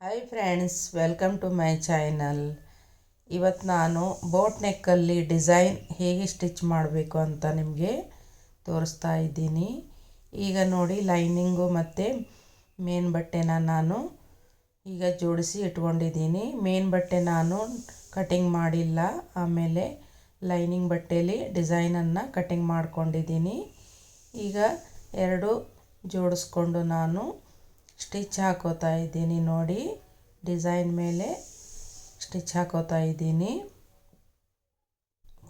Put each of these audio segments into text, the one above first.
Hi friends welcome to my channel ಇವತ್ತು ನಾನು boat ನೆಕ್ಕಲ್ಲಿ ಡಿಸೈನ್ ಹೇಗೆ ಸ್ಟಿಚ್ ಮಾಡಬೇಕು ಅಂತ ನಿಮಗೆ ತೋರಿಸ್ತಾ ಇದ್ದೀನಿ. ಈಗ ನೋಡಿ ಲೈನಿಂಗು ಮತ್ತು ಮೇನ್ ಬಟ್ಟೆನ ನಾನು ಈಗ ಜೋಡಿಸಿ ಇಟ್ಕೊಂಡಿದ್ದೀನಿ. ಮೇನ್ ಬಟ್ಟೆ ನಾನು ಕಟಿಂಗ್ ಮಾಡಿಲ್ಲ, ಆಮೇಲೆ ಲೈನಿಂಗ್ ಬಟ್ಟೆಯಲ್ಲಿ ಡಿಸೈನನ್ನು ಕಟಿಂಗ್ ಮಾಡ್ಕೊಂಡಿದ್ದೀನಿ. ಈಗ ಎರಡು ಜೋಡಿಸ್ಕೊಂಡು ನಾನು ಸ್ಟಿಚ್ ಹಾಕೋತಾ ಇದ್ದೀನಿ ನೋಡಿ. ಡಿಸೈನ್ ಮೇಲೆ ಸ್ಟಿಚ್ ಹಾಕೋತಾ ಇದ್ದೀನಿ.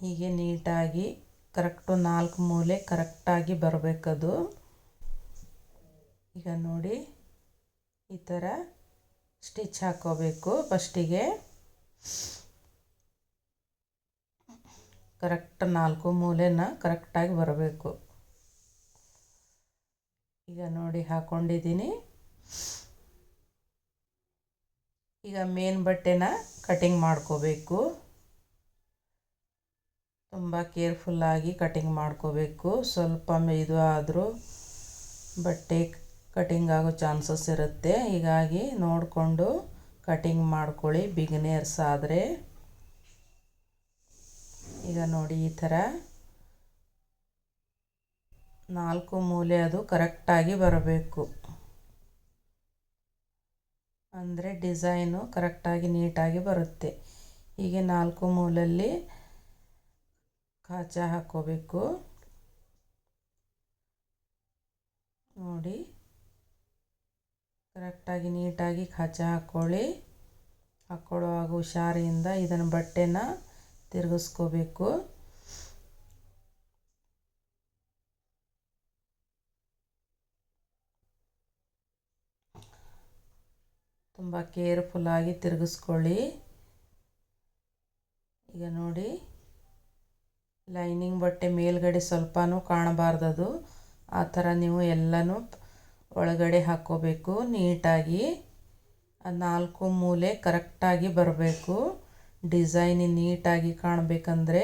ಹೀಗೆ ನೀಟಾಗಿ, ಕರೆಕ್ಟು ನಾಲ್ಕು ಮೂಲೆ ಕರೆಕ್ಟಾಗಿ ಬರಬೇಕದು. ಈಗ ನೋಡಿ, ಈ ಥರ ಸ್ಟಿಚ್ ಹಾಕೋಬೇಕು ಫಸ್ಟಿಗೆ. ಕರೆಕ್ಟ್ ನಾಲ್ಕು ಮೂಲೆನ ಕರೆಕ್ಟಾಗಿ ಬರಬೇಕು. ಈಗ ನೋಡಿ ಹಾಕ್ಕೊಂಡಿದ್ದೀನಿ ಈಗ ಮೇನ್ ಬಟ್ಟೆನ ಕಟಿಂಗ್ ಮಾಡ್ಕೋಬೇಕು. ತುಂಬ ಕೇರ್ಫುಲ್ಲಾಗಿ ಕಟಿಂಗ್ ಮಾಡ್ಕೋಬೇಕು. ಸ್ವಲ್ಪ ಇದು ಆದರೂ ಬಟ್ಟೆ ಕಟಿಂಗ್ ಆಗೋ ಚಾನ್ಸಸ್ ಇರುತ್ತೆ. ಹೀಗಾಗಿ ನೋಡಿಕೊಂಡು ಕಟಿಂಗ್ ಮಾಡ್ಕೊಳ್ಳಿ ಬಿಗಿನೇರ್ಸ್ ಆದರೆ. ಈಗ ನೋಡಿ ಈ ಥರ. ನಾಲ್ಕು ಮೂಲೆ ಅದು ಕರೆಕ್ಟಾಗಿ ಬರಬೇಕು. ಅಂದರೆ ಡಿಸೈನು ಕರೆಕ್ಟಾಗಿ ನೀಟಾಗಿ ಬರುತ್ತೆ. ಹೀಗೆ ನಾಲ್ಕು ಮೂಲಲ್ಲಿ ಕಾಚ ಹಾಕ್ಕೋಬೇಕು ನೋಡಿ, ಕರೆಕ್ಟಾಗಿ ನೀಟಾಗಿ ಕಾಚ ಹಾಕ್ಕೊಳ್ಳಿ ಹಾಕ್ಕೊಳ್ಳುವಾಗ ಹುಷಾರಿಯಿಂದ ಇದನ್ನು ಬಟ್ಟೆನ ತಿರುಗಿಸ್ಕೋಬೇಕು. ತುಂಬ ಕೇರ್ಫುಲ್ಲಾಗಿ ತಿರುಗಿಸ್ಕೊಳ್ಳಿ. ಈಗ ನೋಡಿ ಲೈನಿಂಗ್ ಬಟ್ಟೆ ಮೇಲ್ಗಡೆ ಸ್ವಲ್ಪನೂ ಕಾಣಬಾರ್ದದು. ಆ ಥರ ನೀವು ಎಲ್ಲನೂ ಒಳಗಡೆ ಹಾಕ್ಕೋಬೇಕು, ನೀಟಾಗಿ. ನಾಲ್ಕು ಮೂಲೆ ಕರೆಕ್ಟಾಗಿ ಬರಬೇಕು. ಡಿಸೈನ್ ನೀಟಾಗಿ ಕಾಣಬೇಕಂದ್ರೆ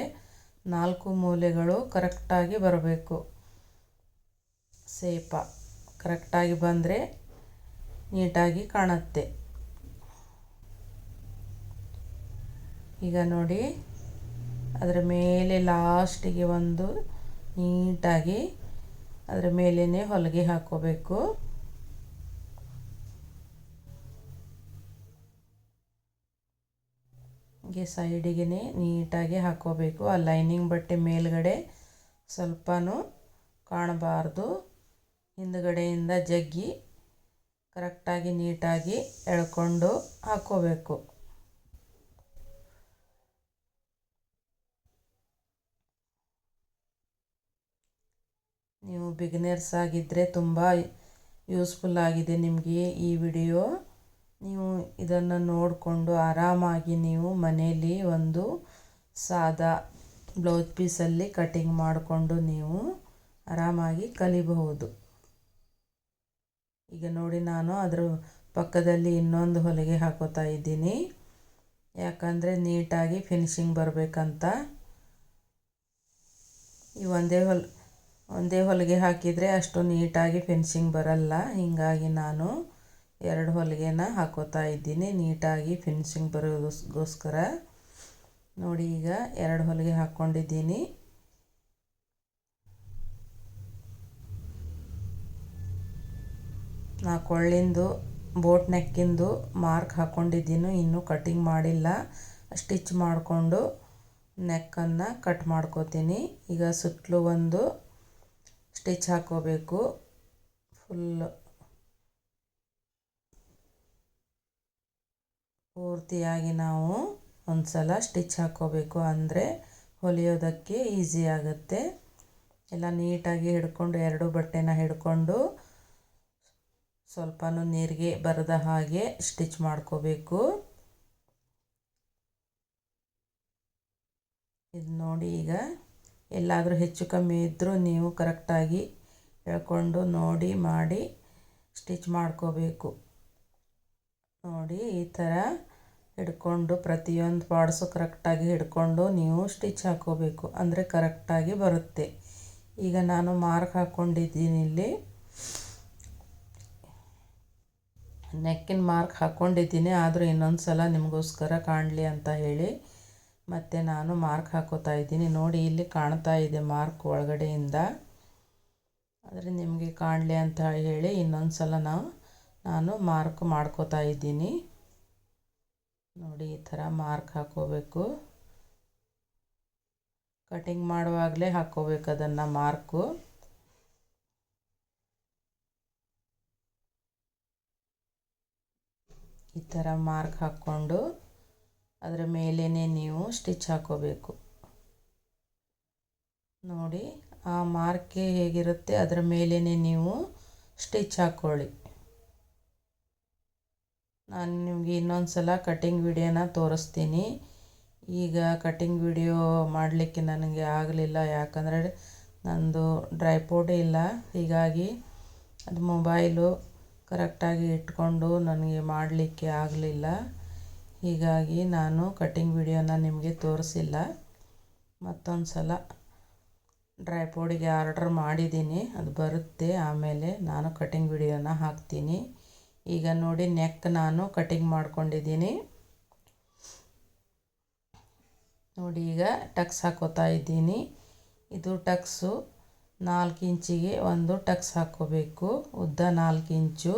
ನಾಲ್ಕು ಮೂಲೆಗಳು ಕರೆಕ್ಟಾಗಿ ಬರಬೇಕು. ಸೇಪ ಕರೆಕ್ಟಾಗಿ ಬಂದರೆ ನೀಟಾಗಿ ಕಾಣುತ್ತೆ. ಈಗ ನೋಡಿ, ಅದರ ಮೇಲೆ ಲಾಸ್ಟಿಗೆ ಒಂದು ನೀಟಾಗಿ ಅದರ ಮೇಲೇ ಹೊಲಿಗೆ ಹಾಕ್ಕೋಬೇಕು ಹೀಗೆ ಸೈಡಿಗೆ ನೀಟಾಗಿ ಹಾಕ್ಕೋಬೇಕು ಆ ಲೈನಿಂಗ್ ಬಟ್ಟೆ ಮೇಲ್ಗಡೆ ಸ್ವಲ್ಪನೂ ಕಾಣಬಾರ್ದು. ಹಿಂದುಗಡೆಯಿಂದ ಜಗ್ಗಿ ಕರೆಕ್ಟಾಗಿ ನೀಟಾಗಿ ಎಳ್ಕೊಂಡು ಹಾಕ್ಕೋಬೇಕು ನೀವು ಬಿಗಿನರ್ಸ್ ಆಗಿದ್ದರೆ ತುಂಬ ಯೂಸ್ಫುಲ್ ಆಗಿದೆ ನಿಮಗೆ ಈ ವಿಡಿಯೋ ನೀವು ಇದನ್ನು ನೋಡಿಕೊಂಡು ಆರಾಮಾಗಿ ನೀವು ಮನೆಯಲ್ಲಿ ಒಂದು ಸಾದಾ ಬ್ಲೌಸ್ ಪೀಸಲ್ಲಿ ಕಟಿಂಗ್ ಮಾಡಿಕೊಂಡು ನೀವು ಆರಾಮಾಗಿ ಕಲಿಬಹುದು. ಈಗ ನೋಡಿ ನಾನು ಅದರ ಪಕ್ಕದಲ್ಲಿ ಇನ್ನೊಂದು ಹೊಲಿಗೆ ಹಾಕೋತಾ ಇದ್ದೀನಿ. ಯಾಕಂದರೆ ನೀಟಾಗಿ ಫಿನಿಶಿಂಗ್ ಬರಬೇಕಂತ. ಈ ಒಂದೇ ಹೊಲ್ ಒಂದೇ ಹೊಲಿಗೆ ಹಾಕಿದರೆ ಅಷ್ಟು ನೀಟಾಗಿ ಫಿನಿಶಿಂಗ್ ಬರಲ್ಲ. ಹೀಗಾಗಿ ನಾನು ಎರಡು ಹೊಲಿಗೆನ ಹಾಕೋತಾ ಇದ್ದೀನಿ. ನೀಟಾಗಿ ಫಿನಿಶಿಂಗ್ ಬರೋದಕ್ಕೋಸ್ಕರ. ನೋಡಿ ಈಗ ಎರಡು ಹೊಲಿಗೆ ಹಾಕ್ಕೊಂಡಿದ್ದೀನಿ. ನಾ ಕೊಳ್ಳಿಂದು ಬೋಟ್ ನೆಕ್ಕಿಂದು ಮಾರ್ಕ್ ಹಾಕ್ಕೊಂಡಿದ್ದೀನಿ. ಇನ್ನೂ ಕಟಿಂಗ್ ಮಾಡಿಲ್ಲ. ಸ್ಟಿಚ್ ಮಾಡಿಕೊಂಡು ನೆಕ್ಕನ್ನು ಕಟ್ ಮಾಡ್ಕೋತೀನಿ. ಈಗ ಸುತ್ತಲೂ ಒಂದು ಸ್ಟಿಚ್ ಹಾಕ್ಕೋಬೇಕು ಫುಲ್ಲು. ಪೂರ್ತಿಯಾಗಿ ನಾವು ಒಂದು ಸಲ ಸ್ಟಿಚ್ ಹಾಕ್ಕೋಬೇಕು ಅಂದರೆ ಹೊಲಿಯೋದಕ್ಕೆ ಈಸಿ ಆಗುತ್ತೆ. ಎಲ್ಲ ನೀಟಾಗಿ ಹಿಡ್ಕೊಂಡು, ಎರಡು ಬಟ್ಟೆನ ಹಿಡ್ಕೊಂಡು ಸ್ವಲ್ಪನೂ ನೀರಿಗೆ ಬರದ ಹಾಗೆ ಸ್ಟಿಚ್ ಮಾಡ್ಕೋಬೇಕು. ಇದು ನೋಡಿ ಈಗ ಎಲ್ಲಾದರೂ ಹೆಚ್ಚು ಕಮ್ಮಿ ಇದ್ದರೂ ನೀವು ಕರೆಕ್ಟಾಗಿ ಹೇಳ್ಕೊಂಡು ನೋಡಿ, ಮಾಡಿ, ಸ್ಟಿಚ್ ಮಾಡ್ಕೋಬೇಕು. ನೋಡಿ, ಈ ಥರ ಹಿಡ್ಕೊಂಡು ಪ್ರತಿಯೊಂದು ಪಾರ್ಟ್ಸು ಕರೆಕ್ಟಾಗಿ ಹಿಡ್ಕೊಂಡು ನೀವು ಸ್ಟಿಚ್ ಹಾಕೋಬೇಕು. ಅಂದರೆ ಕರೆಕ್ಟಾಗಿ ಬರುತ್ತೆ. ಈಗ ನಾನು ಮಾರ್ಕ್ ಹಾಕ್ಕೊಂಡಿದ್ದೀನಿ ಇಲ್ಲಿ. ನೆಕ್ಕಿನ ಮಾರ್ಕ್ ಹಾಕ್ಕೊಂಡಿದ್ದೀನಿ ಆದರೂ ಇನ್ನೊಂದು ಸಲ ನಿಮಗೋಸ್ಕರ ಕಾಣಲಿ ಅಂತ ಹೇಳಿ. ಮತ್ತು ನಾನು ಮಾರ್ಕ್ ಹಾಕೋತಾ ಇದ್ದೀನಿ. ನೋಡಿ, ಇಲ್ಲಿ ಕಾಣ್ತಾ ಇದೆ ಮಾರ್ಕ್ ಒಳಗಡೆಯಿಂದ. ಆದರೆ ನಿಮಗೆ ಕಾಣಲಿ ಅಂತ ಹೇಳಿ ಇನ್ನೊಂದು ಸಲ ನಾವು ನಾನು ಮಾರ್ಕ್ ಮಾಡ್ಕೋತಾ ಇದ್ದೀನಿ. ನೋಡಿ, ಈ ಥರ ಮಾರ್ಕ್ ಹಾಕೋಬೇಕು. ಕಟಿಂಗ್ ಮಾಡುವಾಗಲೇ ಹಾಕ್ಕೋಬೇಕು ಅದನ್ನು ಮಾರ್ಕು. ಈ ಥರ ಮಾರ್ಕ್ ಹಾಕ್ಕೊಂಡು ಅದರ ಮೇಲೇ ನೀವು ಸ್ಟಿಚ್ ಹಾಕೋಬೇಕು. ನೋಡಿ, ಆ ಮಾರ್ಕೆ ಹೇಗಿರುತ್ತೆ ಅದರ ಮೇಲೇ ನೀವು ಸ್ಟಿಚ್ ಹಾಕ್ಕೊಳ್ಳಿ ನಾನು ನಿಮಗೆ ಇನ್ನೊಂದು ಸಲ ಕಟಿಂಗ್ ವಿಡಿಯೋನ ತೋರಿಸ್ತೀನಿ. ಈಗ ಕಟಿಂಗ್ ವಿಡಿಯೋ ಮಾಡಲಿಕ್ಕೆ ನನಗೆ ಆಗಲಿಲ್ಲ, ಯಾಕಂದರೆ ನಂದು ಡ್ರೈಪೋರ್ಡೇ ಇಲ್ಲ. ಹೀಗಾಗಿ ಅದು ಮೊಬೈಲು ಕರೆಕ್ಟಾಗಿ ಇಟ್ಕೊಂಡು ನನಗೆ ಮಾಡಲಿಕ್ಕೆ ಆಗಲಿಲ್ಲ. ಹೀಗಾಗಿ ನಾನು ಕಟ್ಟಿಂಗ್ ವಿಡಿಯೋನ ನಿಮಗೆ ತೋರಿಸಿಲ್ಲ. ಮತ್ತೊಂದು ಸಲ ಪೌಡಿಗೆ ಆರ್ಡ್ರ್ ಮಾಡಿದ್ದೀನಿ ಅದು ಬರುತ್ತೆ. ಆಮೇಲೆ ನಾನು ಕಟ್ಟಿಂಗ್ ವಿಡಿಯೋನ ಹಾಕ್ತೀನಿ. ಈಗ ನೋಡಿ ನೆಕ್ ನಾನು ಕಟ್ಟಿಂಗ್ ಮಾಡ್ಕೊಂಡಿದ್ದೀನಿ ನೋಡಿ ಈಗ ಟಕ್ಸ್ ಹಾಕೋತಾ ಇದ್ದೀನಿ. ಇದು ಟಕ್ಸು ನಾಲ್ಕು ಇಂಚಿಗೆ ಒಂದು ಟಕ್ಸ್ ಹಾಕೋಬೇಕು. ಉದ್ದ ನಾಲ್ಕು ಇಂಚು,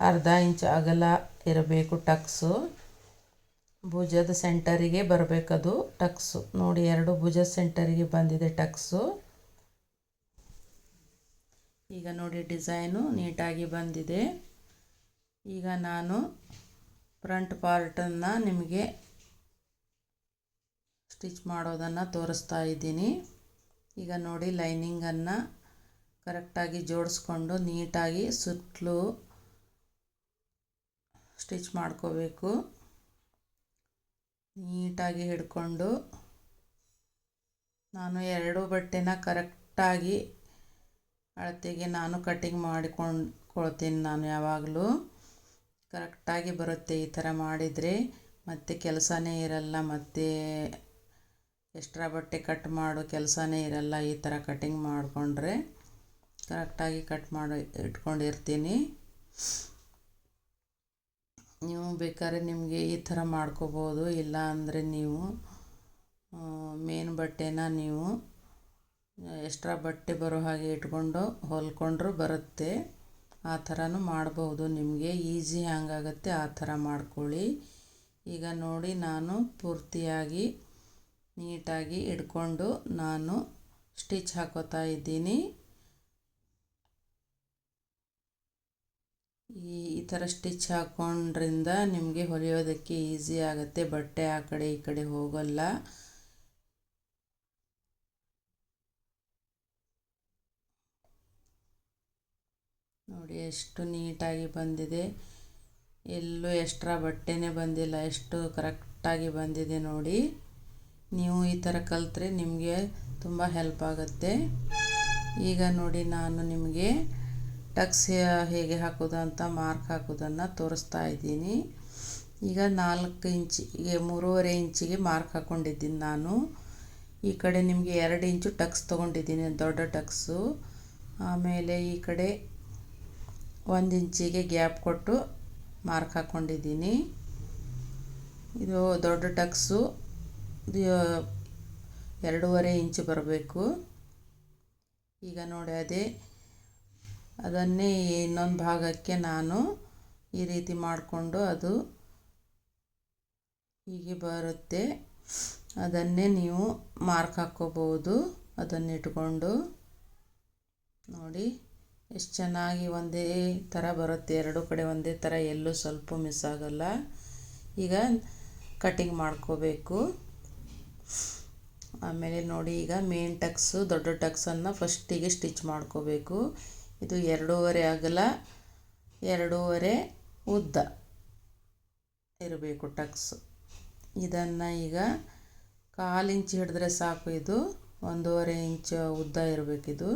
ಅರ್ಧ ಇಂಚು ಅಗಲ ಇರಬೇಕು ಟಕ್ಸು ಭುಜದ ಸೆಂಟರಿಗೆ ಬರಬೇಕದು ಟಕ್ಸು. ನೋಡಿ, ಎರಡು ಭುಜದ ಸೆಂಟರಿಗೆ ಬಂದಿದೆ ಟಕ್ಸು. ಈಗ ನೋಡಿ, ಡಿಸೈನು ನೀಟಾಗಿ ಬಂದಿದೆ. ಈಗ ನಾನು ಫ್ರಂಟ್ ಪಾರ್ಟನ್ನು ನಿಮಗೆ ಸ್ಟಿಚ್ ಮಾಡೋದನ್ನು ತೋರಿಸ್ತಾ ಇದ್ದೀನಿ. ಈಗ ನೋಡಿ, ಲೈನಿಂಗನ್ನು ಕರೆಕ್ಟಾಗಿ ಜೋಡಿಸ್ಕೊಂಡು ನೀಟಾಗಿ ಸುತ್ತಲೂ ಸ್ಟಿಚ್ ಮಾಡ್ಕೋಬೇಕು. ನೀಟಾಗಿ ಹಿಡ್ಕೊಂಡು ನಾನು ಎರಡು ಬಟ್ಟೆನ ಕರೆಕ್ಟಾಗಿ ಅಳತೆಗೆ ನಾನು ಕಟಿಂಗ್ ಮಾಡಿಕೊಂಡ್ಕೊಳ್ತೀನಿ ನಾನು ಯಾವಾಗಲೂ. ಕರೆಕ್ಟಾಗಿ ಬರುತ್ತೆ ಈ ಥರ ಮಾಡಿದರೆ ಮತ್ತೆ ಕೆಲಸನೇ ಇರಲ್ಲ, ಮತ್ತೆ ಎಕ್ಸ್ಟ್ರಾ ಬಟ್ಟೆ ಕಟ್ ಮಾಡೋ ಕೆಲಸನೇ ಇರಲ್ಲ ಈ ಥರ ಕಟಿಂಗ್ ಮಾಡಿಕೊಂಡ್ರೆ. ಕರೆಕ್ಟಾಗಿ ಕಟ್ ಮಾಡಿ ಇಟ್ಕೊಂಡಿರ್ತೀನಿ. ನೀವು ಬೇಕಾದ್ರೆ ನಿಮಗೆ ಈ ಥರ ಮಾಡ್ಕೋಬೋದು, ಇಲ್ಲ ಅಂದರೆ ನೀವು ಮೇನ್ ಬಟ್ಟೆನ ನೀವು, ಎಕ್ಸ್ಟ್ರಾ ಬಟ್ಟೆ ಬರೋ ಹಾಗೆ ಇಟ್ಕೊಂಡು ಹೊಲ್ಕೊಂಡ್ರೂ ಬರುತ್ತೆ. ಆ ಥರನೂ ಮಾಡ್ಬೋದು. ನಿಮಗೆ ಈಸಿ ಹ್ಯಾಂಗಾಗತ್ತೆ ಆ ಥರ ಮಾಡ್ಕೊಳ್ಳಿ. ಈಗ ನೋಡಿ, ನಾನು ಪೂರ್ತಿಯಾಗಿ ನೀಟಾಗಿ ಇಟ್ಕೊಂಡು ನಾನು ಸ್ಟಿಚ್ ಹಾಕೋತಾ ಇದ್ದೀನಿ. ಈ ಈ ಥರ ಸ್ಟಿಚ್ ಹಾಕ್ಕೊಂಡ್ರಿಂದ ನಿಮಗೆ ಹೊಲಿಯೋದಕ್ಕೆ ಈಸಿ ಆಗುತ್ತೆ. ಬಟ್ಟೆ ಆ ಕಡೆ ಈ ಕಡೆ ಹೋಗಲ್ಲ. ನೋಡಿ, ಎಷ್ಟು ನೀಟಾಗಿ ಬಂದಿದೆ. ಎಲ್ಲೂ ಎಕ್ಸ್ಟ್ರಾ ಬಟ್ಟೆನೇ ಬಂದಿಲ್ಲ. ಎಷ್ಟು ಕರೆಕ್ಟಾಗಿ ಬಂದಿದೆ ನೋಡಿ. ನೀವು ಈ ಥರ ಕಲಿತ್ರೆ ನಿಮಗೆ ತುಂಬ ಹೆಲ್ಪ್ ಆಗುತ್ತೆ. ಈಗ ನೋಡಿ, ನಾನು ನಿಮಗೆ ಟಕ್ಸ್ ಹೇಗೆ ಹಾಕೋದು ಅಂತ ಮಾರ್ಕ್ ಹಾಕೋದನ್ನು ತೋರಿಸ್ತಾ ಇದ್ದೀನಿ. ಈಗ ನಾಲ್ಕು ಇಂಚಿಗೆ, ಮೂರುವರೆ ಇಂಚಿಗೆ ಮಾರ್ಕ್ ಹಾಕ್ಕೊಂಡಿದ್ದೀನಿ ನಾನು. ಈ ಕಡೆ ನಿಮಗೆ ಎರಡು ಇಂಚು ಟಕ್ಸ್ ತೊಗೊಂಡಿದ್ದೀನಿ, ದೊಡ್ಡ ಟಕ್ಸು ಆಮೇಲೆ ಈ ಕಡೆ ಒಂದು ಇಂಚಿಗೆ ಗ್ಯಾಪ್ ಕೊಟ್ಟು ಮಾರ್ಕ್ ಹಾಕ್ಕೊಂಡಿದ್ದೀನಿ ಇದು ದೊಡ್ಡ ಟಕ್ಸು ಎರಡೂವರೆ ಇಂಚು ಬರಬೇಕು. ಈಗ ನೋಡಿ ಅದೇ ಅದನ್ನೇ ಇನ್ನೊಂದು ಭಾಗಕ್ಕೆ ನಾನು ಈ ರೀತಿ ಮಾಡಿಕೊಂಡು ಅದು ಹೀಗೆ ಬರುತ್ತೆ. ಅದನ್ನೇ ನೀವು ಮಾರ್ಕ್ ಹಾಕ್ಕೋಬೋದು ಅದನ್ನಿಟ್ಕೊಂಡು ನೋಡಿ, ಎಷ್ಟು ಚೆನ್ನಾಗಿ ಒಂದೇ ಥರ ಬರುತ್ತೆ. ಎರಡು ಕಡೆ ಒಂದೇ ಥರ ಎಲ್ಲೂ ಸ್ವಲ್ಪ ಮಿಸ್ ಆಗಲ್ಲ. ಈಗ ಕಟಿಂಗ್ ಮಾಡ್ಕೋಬೇಕು. ಆಮೇಲೆ ನೋಡಿ, ಈಗ ಮೇನ್ ಟಕ್ಸು, ದೊಡ್ಡ ಟಕ್ಸನ್ನು ಫಸ್ಟಿಗೆ ಸ್ಟಿಚ್ ಮಾಡ್ಕೋಬೇಕು. ಇದು ಎರಡೂವರೆ ಅಗಲ, ಎರಡೂವರೆ ಉದ್ದ ಇರಬೇಕು ಟಕ್ಸ್. ಇದನ್ನು ಈಗ ಕಾಲು ಇಂಚು ಹಿಡಿದ್ರೆ ಸಾಕು ಇದು, ಒಂದೂವರೆ ಇಂಚು ಉದ್ದ ಇರಬೇಕಿದು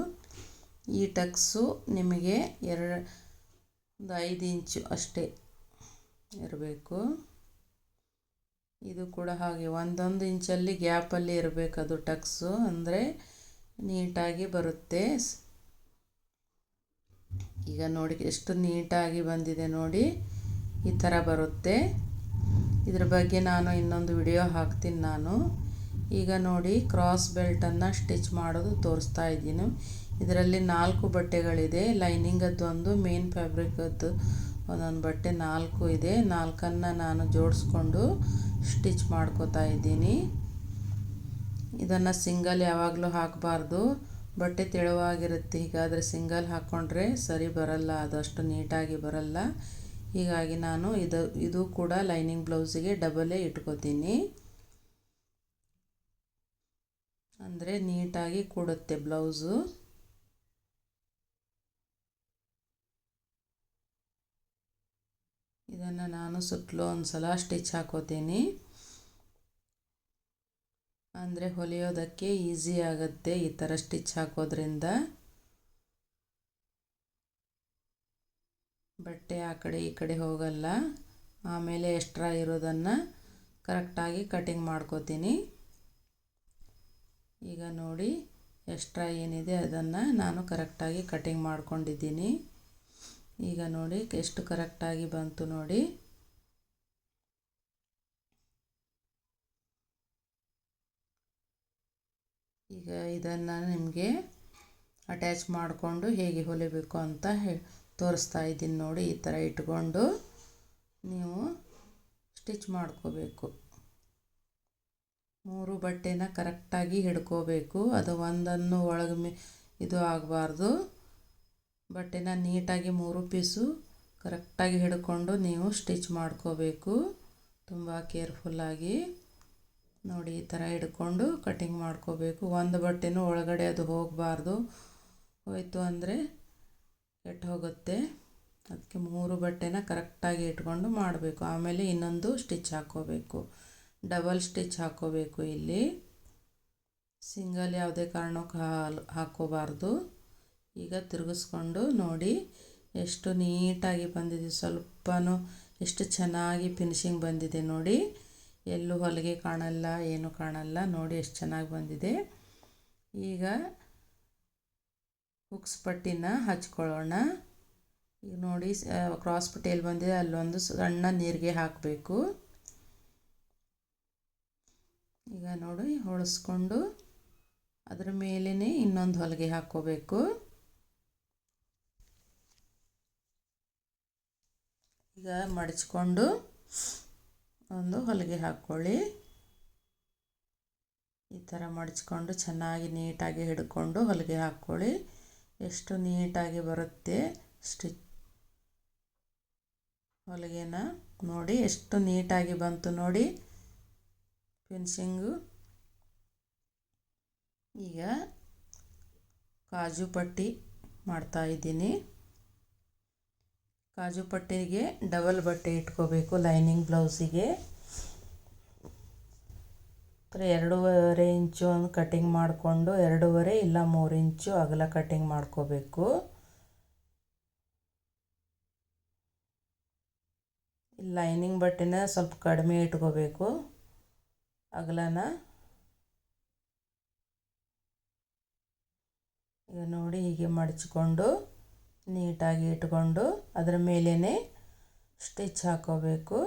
ಈ ಟಕ್ಸು ನಿಮಗೆ ಎರಡು, ಒಂದು ಐದು ಇಂಚು ಅಷ್ಟೇ ಇರಬೇಕು. ಇದು ಕೂಡ ಹಾಗೆ, ಒಂದೊಂದು ಇಂಚಲ್ಲಿ ಗ್ಯಾಪಲ್ಲಿ ಇರಬೇಕು ಅದು ಟಕ್ಸು, ಅಂದರೆ ನೀಟಾಗಿ ಬರುತ್ತೆ. ಈಗ ನೋಡಿ, ಎಷ್ಟು ನೀಟಾಗಿ ಬಂದಿದೆ ನೋಡಿ, ಈ ಥರ ಬರುತ್ತೆ. ಇದ್ರ ಬಗ್ಗೆ ನಾನು ಇನ್ನೊಂದು ವಿಡಿಯೋ ಹಾಕ್ತೀನಿ ನಾನು. ಈಗ ನೋಡಿ, ಕ್ರಾಸ್ ಬೆಲ್ಟನ್ನು ಸ್ಟಿಚ್ ಮಾಡೋದು ತೋರಿಸ್ತಾ ಇದ್ದೀನಿ. ಇದರಲ್ಲಿ ನಾಲ್ಕು ಬಟ್ಟೆಗಳಿದೆ. ಲೈನಿಂಗದ್ದು ಒಂದು, ಮೇನ್ ಫ್ಯಾಬ್ರಿಕದ್ದು ಒಂದೊಂದು ಬಟ್ಟೆ ನಾಲ್ಕು ಇದೆ. ನಾಲ್ಕನ್ನು ನಾನು ಜೋಡಿಸ್ಕೊಂಡು ಸ್ಟಿಚ್ ಮಾಡ್ಕೋತಾ ಇದ್ದೀನಿ. ಇದನ್ನು ಸಿಂಗಲ್ ಯಾವಾಗಲೂ ಹಾಕಬಾರ್ದು. ಬಟ್ಟೆ ತೆಳುವಾಗಿರುತ್ತೆ. ಹೀಗಾದರೆ ಸಿಂಗಲ್ ಹಾಕ್ಕೊಂಡ್ರೆ ಸರಿ ಬರಲ್ಲ, ಅದಷ್ಟು ನೀಟಾಗಿ ಬರಲ್ಲ. ಹೀಗಾಗಿ ನಾನು ಇದು ಇದು ಕೂಡ ಲೈನಿಂಗ್ ಬ್ಲೌಸಿಗೆ ಡಬಲೇ ಇಟ್ಕೋತೀನಿ. ಅಂದರೆ ನೀಟಾಗಿ ಕೂಡುತ್ತೆ ಬ್ಲೌಸು. ಇದನ್ನು ನಾನು ಸುತ್ತಲೂ ಒಂದು ಸಲ ಸ್ಟಿಚ್ ಹಾಕೋತೀನಿ. ಅಂದರೆ ಹೊಲಿಯೋದಕ್ಕೆ ಈಸಿ ಆಗುತ್ತೆ ಈ ಥರ ಸ್ಟಿಚ್ ಹಾಕೋದ್ರಿಂದ. ಬಟ್ಟೆ ಆ ಕಡೆ ಈ ಕಡೆ ಹೋಗಲ್ಲ. ಆಮೇಲೆ ಎಕ್ಸ್ಟ್ರಾ ಇರೋದನ್ನು ಕರೆಕ್ಟಾಗಿ ಕಟಿಂಗ್ ಮಾಡ್ಕೋತೀನಿ. ಈಗ ನೋಡಿ ಎಕ್ಸ್ಟ್ರಾ ಏನಿದೆ ಅದನ್ನು ನಾನು ಕರೆಕ್ಟಾಗಿ ಕಟಿಂಗ್ ಮಾಡ್ಕೊಂಡಿದ್ದೀನಿ. ಈಗ ನೋಡಿ ಎಷ್ಟು ಕರೆಕ್ಟಾಗಿ ಬಂತು ನೋಡಿ. ಈಗ ಇದನ್ನು ನಿಮಗೆ ಅಟ್ಯಾಚ್ ಮಾಡಿಕೊಂಡು ಹೇಗೆ ಹೊಲಿಬೇಕು ಅಂತ ಹೇ ತೋರಿಸ್ತಾ ಇದ್ದೀನಿ ನೋಡಿ, ಈ ಥರ ಇಟ್ಕೊಂಡು ನೀವು ಸ್ಟಿಚ್ ಮಾಡ್ಕೋಬೇಕು. ಮೂರು ಬಟ್ಟೆನ ಕರೆಕ್ಟಾಗಿ ಹಿಡ್ಕೋಬೇಕು. ಅದು ಒಂದನ್ನು ಒಳಗೆ ಮೇ ಇದು ಆಗಬಾರ್ದು. ಬಟ್ಟೆನ ನೀಟಾಗಿ ಮೂರು ಪೀಸು ಕರೆಕ್ಟಾಗಿ ಹಿಡ್ಕೊಂಡು ನೀವು ಸ್ಟಿಚ್ ಮಾಡ್ಕೋಬೇಕು. ತುಂಬ ಕೇರ್ಫುಲ್ಲಾಗಿ ನೋಡಿ, ಈ ಥರ ಹಿಡ್ಕೊಂಡು ಕಟಿಂಗ್ ಮಾಡ್ಕೋಬೇಕು. ಒಂದು ಬಟ್ಟೆನೂ ಒಳಗಡೆ ಅದು ಹೋಗಬಾರ್ದು. ಹೋಯಿತು ಅಂದರೆ ಕೆಟ್ಟು ಹೋಗುತ್ತೆ. ಅದಕ್ಕೆ ಮೂರು ಬಟ್ಟೆನ ಕರೆಕ್ಟಾಗಿ ಇಟ್ಕೊಂಡು ಮಾಡಬೇಕು. ಆಮೇಲೆ ಇನ್ನೊಂದು ಸ್ಟಿಚ್ ಹಾಕ್ಕೋಬೇಕು. ಡಬಲ್ ಸ್ಟಿಚ್ ಹಾಕ್ಕೋಬೇಕು ಇಲ್ಲಿ. ಸಿಂಗಲ್ ಯಾವುದೇ ಕಾರಣಕ್ಕೆ ಹಾಕ್ಕೋಬಾರ್ದು. ಈಗ ತಿರುಗಿಸ್ಕೊಂಡು ನೋಡಿ, ಎಷ್ಟು ನೀಟಾಗಿ ಬಂದಿದೆ. ಸ್ವಲ್ಪನೂ ಎಷ್ಟು ಚೆನ್ನಾಗಿ ಫಿನಿಶಿಂಗ್ ಬಂದಿದೆ ನೋಡಿ. ಎಲ್ಲೂ ಹೊಲಿಗೆ ಕಾಣಲ್ಲ, ಏನು ಕಾಣಲ್ಲ. ನೋಡಿ ಎಷ್ಟು ಚೆನ್ನಾಗಿ ಬಂದಿದೆ. ಈಗ ಹುಕ್ಸ್ ಪಟ್ಟಿನ ಹಚ್ಕೊಳ್ಳೋಣ. ಈಗ ನೋಡಿ ಕ್ರಾಸ್ ಪಟ್ಟಿ ಎಲ್ಲಿ ಬಂದಿದೆ, ಅಲ್ಲೊಂದು ಸಣ್ಣ ನೀರಿಗೆ ಹಾಕಬೇಕು. ಈಗ ನೋಡಿ, ಹೊಳಿಸ್ಕೊಂಡು ಅದರ ಮೇಲೇ ಇನ್ನೊಂದು ಹೊಲಿಗೆ ಹಾಕ್ಕೋಬೇಕು. ಈಗ ಮಡಚ್ಕೊಂಡು ಒಂದು ಹೊಲಿಗೆ ಹಾಕ್ಕೊಳ್ಳಿ. ಈ ಥರ ಮಡಚ್ಕೊಂಡು ಚೆನ್ನಾಗಿ ನೀಟಾಗಿ ಹಿಡ್ಕೊಂಡು ಹೊಲಿಗೆ ಹಾಕ್ಕೊಳ್ಳಿ. ಎಷ್ಟು ನೀಟಾಗಿ ಬರುತ್ತೆ ಸ್ಟಿಚ್. ಹೊಲಿಗೆನ ನೋಡಿ ಎಷ್ಟು ನೀಟಾಗಿ ಬಂತು ನೋಡಿ. ಫಿನಿಶಿಂಗು. ಈಗ ಕಾಜು ಪಟ್ಟಿ ಮಾಡ್ತಾಯಿದ್ದೀನಿ ಕಾಜು ಪಟ್ಟಿಗೆ ಡಬಲ್ ಬಟ್ಟೆ ಇಟ್ಕೋಬೇಕು, ಲೈನಿಂಗ್ ಬ್ಲೌಸಿಗೆ. ಎರಡೂವರೆ ಇಂಚು ಒಂದು ಕಟಿಂಗ್ ಮಾಡಿಕೊಂಡು, ಎರಡೂವರೆ ಇಲ್ಲ ಮೂರು ಇಂಚು ಅಗಲ ಕಟಿಂಗ್ ಮಾಡ್ಕೋಬೇಕು. ಲೈನಿಂಗ್ ಬಟ್ಟೆನ ಸ್ವಲ್ಪ ಕಡಿಮೆ ಇಟ್ಕೋಬೇಕು, ಅಗಲನ. ಈಗ ನೋಡಿ ಹೀಗೆ ಮಡಚಿಕೊಂಡು. ನೀಟಾಗಿ ಇಟ್ಕೊಂಡು ಅದರ ಮೇಲೇ ಸ್ಟಿಚ್ ಹಾಕೋಬೇಕು.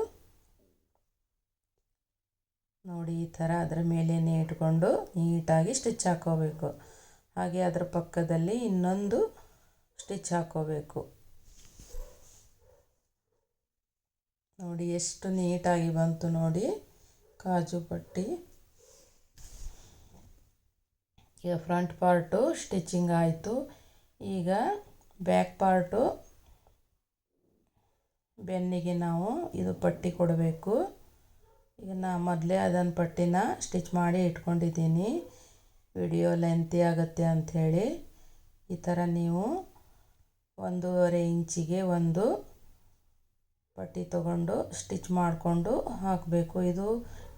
ನೋಡಿ, ಈ ಥರ ಅದರ ಮೇಲೇ ಇಟ್ಕೊಂಡು ನೀಟಾಗಿ ಸ್ಟಿಚ್ ಹಾಕೋಬೇಕು. ಹಾಗೆ ಅದರ ಪಕ್ಕದಲ್ಲಿ ಇನ್ನೊಂದು ಸ್ಟಿಚ್ ಹಾಕೋಬೇಕು. ನೋಡಿ, ಎಷ್ಟು ನೀಟಾಗಿ ಬಂತು ನೋಡಿ, ಕಾಜು ಪಟ್ಟಿ. ಈಗ ಫ್ರಂಟ್ ಪಾರ್ಟು ಸ್ಟಿಚಿಂಗ್ ಆಯಿತು. ಈಗ ಬ್ಯಾಕ್ ಪಾರ್ಟು ಬೆನ್ನಿಗೆ ನಾವು ಇದು ಪಟ್ಟಿ ಕೊಡಬೇಕು. ಈಗ ನಾ ಮೊದಲೇ ಅದನ್ನು ಪಟ್ಟಿನ ಸ್ಟಿಚ್ ಮಾಡಿ ಇಟ್ಕೊಂಡಿದ್ದೀನಿ. ವಿಡಿಯೋ ಲೆಂತಿ ಆಗುತ್ತೆ ಅಂಥೇಳಿ ಈ ಥರ ನೀವು ಒಂದೂವರೆ ಇಂಚಿಗೆ ಒಂದು ಪಟ್ಟಿ ತಗೊಂಡು ಸ್ಟಿಚ್ ಮಾಡಿಕೊಂಡು ಹಾಕಬೇಕು. ಇದು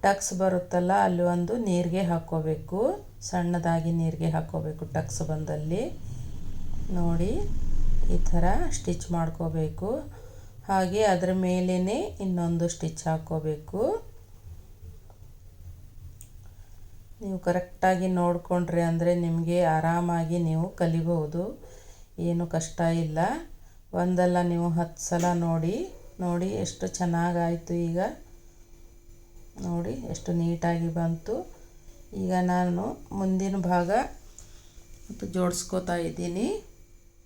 ಟಕ್ಸ್ ಬರುತ್ತಲ್ಲ, ಅಲ್ಲಿ ಒಂದು ನೀರಿಗೆ ಹಾಕ್ಕೋಬೇಕು. ಸಣ್ಣದಾಗಿ ನೀರಿಗೆ ಹಾಕ್ಕೋಬೇಕು ಟಕ್ಸ್ ಬಂದಲ್ಲಿ. ನೋಡಿ. ಈ ಥರ ಸ್ಟಿಚ್ ಮಾಡ್ಕೋಬೇಕು. ಹಾಗೆ ಅದರ ಮೇಲೇ ಇನ್ನೊಂದು ಸ್ಟಿಚ್ ಹಾಕ್ಕೋಬೇಕು ನೀವು ಕರೆಕ್ಟಾಗಿ ನೋಡಿಕೊಂಡ್ರೆ ಅಂದರೆ ನಿಮಗೆ ಆರಾಮಾಗಿ ನೀವು ಕಲಿಬಹುದು. ಏನು ಕಷ್ಟ ಇಲ್ಲ. ಒಂದಲ್ಲ ನೀವು ಹತ್ತು ಸಲ ನೋಡಿ ನೋಡಿ ಎಷ್ಟು ಚೆನ್ನಾಗಾಯಿತು ಈಗ. ನೋಡಿ ಎಷ್ಟು ನೀಟಾಗಿ ಬಂತು. ಈಗ ನಾನು ಮುಂದಿನ ಭಾಗ ಜೋಡಿಸ್ಕೋತಾ ಇದ್ದೀನಿ.